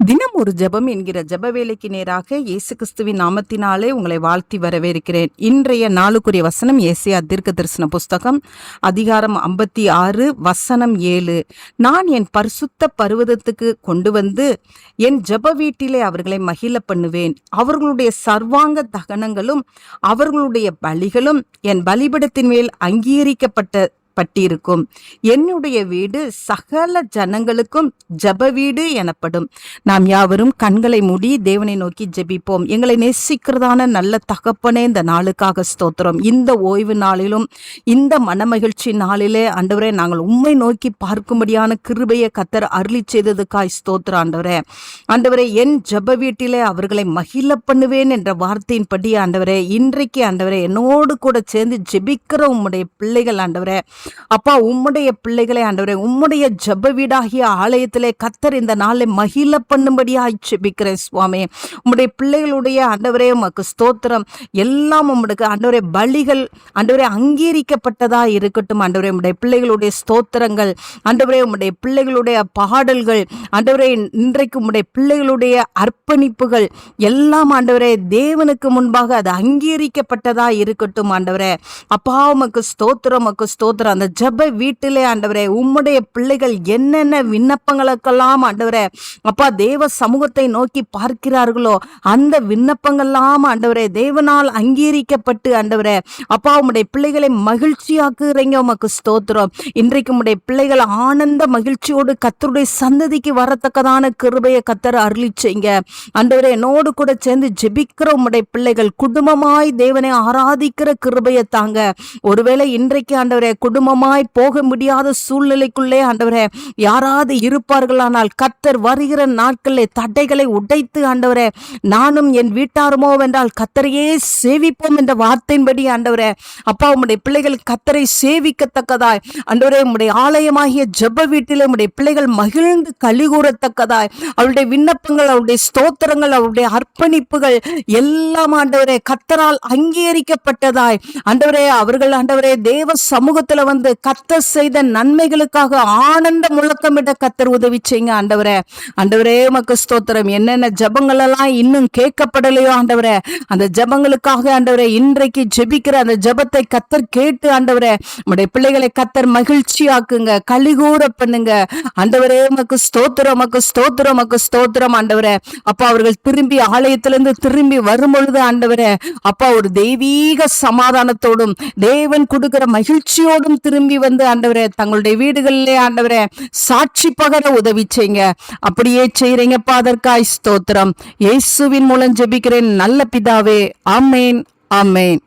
தினம் ஒரு ஜெபம் என்கிற ஜப வேலைக்கு நேராக இயேசு கிறிஸ்துவின் நாமத்தினாலே உங்களை வாழ்த்தி வரவேற்கிறேன். இன்றைய நாளுக்குரிய வசனம் ஏசியா தீர்க்க தரிசன புஸ்தகம் அதிகாரம் ஐம்பத்தி ஆறு வசனம் ஏழு. நான் என் பரிசுத்த பருவதத்துக்கு கொண்டு வந்து என் ஜெப வீட்டிலே அவர்களை மகிழ பண்ணுவேன். அவர்களுடைய சர்வாங்க தகனங்களும் அவர்களுடைய பலிகளும் என் பலிபடத்தின் மேல் அங்கீகரிக்கப்பட்ட பட்டிருக்கும் என்னுடைய வீடு சகல ஜனங்களுக்கும் ஜப வீடு எனப்படும். நாம் யாவரும் கண்களை மூடி தேவனை நோக்கி ஜெபிப்போம். எங்களை நேசிக்கிறதான நல்ல தகப்பனே இந்த நாளுக்காக ஸ்தோத்திரம். இந்த ஓய்வு நாளிலும் இந்த மனமகிழ்ச்சி நாளிலே ஆண்டவரே நாங்கள் உண்மை நோக்கி பார்க்கும்படியான கிருபையை கத்தர் அருளி செய்ததுக்காய் ஸ்தோத்திரம் ஆண்டவரே. ஆண்டவரே என் ஜப வீட்டிலே அவர்களை மகிழ பண்ணுவேன் என்ற வார்த்தையின்படி ஆண்டவரே இன்றைக்கு ஆண்டவரே என்னோடு கூட சேர்ந்து ஜெபிக்கிற உம்முடைய பிள்ளைகள் ஆண்டவரே அப்பா உம்முடைய பிள்ளைகளை ஆண்டவரே உம்முடைய ஜப வீடாகிய ஆலயத்திலே கத்தர் இந்த நாளை மகிழ பண்ணும்படியாக ஜெபிக்கிறேன் சுவாமி. உம்முடைய பிள்ளைகளுடைய ஆண்டவரே உமக்கு ஸ்தோத்திரம். எல்லாம் உம்முடைய ஆண்டவரே பலிகள் ஆண்டவரே அங்கீகரிக்கப்பட்டதா இருக்கட்டும் ஆண்டவரே. உம்முடைய பிள்ளைகளுடைய ஸ்தோத்திரங்கள் ஆண்டவரே உம்முடைய பிள்ளைகளுடைய பாடல்கள் ஆண்டவரே இன்றைக்கு உம்முடைய பிள்ளைகளுடைய அர்ப்பணிப்புகள் எல்லாம் ஆண்டவரே தேவனுக்கு முன்பாக அது அங்கீகரிக்கப்பட்டதா இருக்கட்டும் ஆண்டவரே. அப்பா உமக்கு ஸ்தோத்திரம் உமக்கு ஸ்தோத்திரம். அந்த ஜப வீட்டிலே ஆண்டவரே உம்முடைய பிள்ளைகள் என்னென்ன விண்ணப்பங்களுக்கெல்லாம் ஆண்டவரே அப்பா தேவ சமூகத்தை நோக்கி பார்க்கிறார்களோ அந்த விண்ணப்பங்கள்லாம் ஆண்டவரே தேவனால் அங்கீகரிக்கப்பட்டு ஆண்டவரே அப்பா உம்முடைய பிள்ளைகளை மகிழ்ச்சியாக்குறீங்க உமக்கு ஸ்தோத்திரம். இன்றைக்கு உம்முடைய பிள்ளைகள் ஆனந்த மகிழ்ச்சியோடு கத்தருடைய சந்ததிக்கு வரத்தக்கதான கிருபையை கத்தர் அருளிச்சிங்க அண்டவரே ஆண்டவரே என்னோடு கூட சேர்ந்து ஜெபிக்கிற உம்முடைய பிள்ளைகள் குடும்பமாய் தேவனை ஆராதிக்கிற கிருபையை தாங்க. ஒருவேளை இன்றைக்கு ஆண்டவரே குடும்பமாய் போக முடியாத சூழ்நிலைக்குள்ளே ஆண்டவரே யாராவது இருப்பார்களானால் கத்தர் வருகிற நாட்களிலே தடைகளை உடைத்து ஆண்டவரே நானும் என் வீட்டாருமோ என்றால் கத்தரையே சேவிப்போம் என்ற வார்த்தையின்படி ஆண்டவரே அப்பா உம்முடைய பிள்ளைகள் கத்தரை சேவிக்கத்தக்கதாய் ஆண்டவரே உம்முடைய ஆலயமாகிய ஜெப வீட்டிலே உம்முடைய பிள்ளைகள் மகிழ்ந்து கலிகூறத்தக்கதாய் அவருடைய விண்ணப்பங்கள் அவருடைய ஸ்தோத்திரங்கள் அவருடைய அர்ப்பணிப்புகள் எல்லாம் ஆண்டவரே கத்தரால் அங்கீகரிக்கப்பட்டதாய் ஆண்டவரே அவர்கள் ஆண்டவரே தேவ சமூகத்தில் வந்து கத்தர் செய்த நன்மைகளுக்காக ஆனந்த முழக்கமிட கத்தர் உதவி செய்யுங்க ஆண்டவரே. ஆண்டவரே மக்கு ஸ்தோத்திரம். என்னென்ன ஜபங்கள் எல்லாம் இன்னும் கேட்கப்படலையோ ஆண்டவரே. அந்த ஜபங்களுக்காக ஆண்டவரே இன்றைக்கு ஜெபிக்கிற அந்த ஜபத்தை கத்தர் கேட்டு ஆண்டவரே உடைய பிள்ளைகளை கத்தர் மகிழ்ச்சியாக்குங்க கலிகூற பண்ணுங்க. ஆண்டவரே மக்கு ஸ்தோத்திரம் மக்கு ஸ்தோத்திரம் மக்கு ஸ்தோத்திரம் ஆண்டவரே. அப்பா அவர்கள் திரும்பி ஆலயத்திலிருந்து திரும்பி வரும் பொழுது ஆண்டவரே அப்பா ஒரு தெய்வீக சமாதானத்தோடும் தேவன் கொடுக்கிற மகிழ்ச்சியோடும் திரும்பி வந்து ஆண்டவரே தங்களுடைய வீடுகளிலே ஆண்டவரே சாட்சி பகர உதவி செய்யுங்க அப்படியே செய்றீங்கப்பா அதற்காய் ஸ்தோத்திரம். இயேசுவின் மூலம் ஜெபிக்கிறேன். நல்ல பிதாவே ஆமேன் ஆமேன்.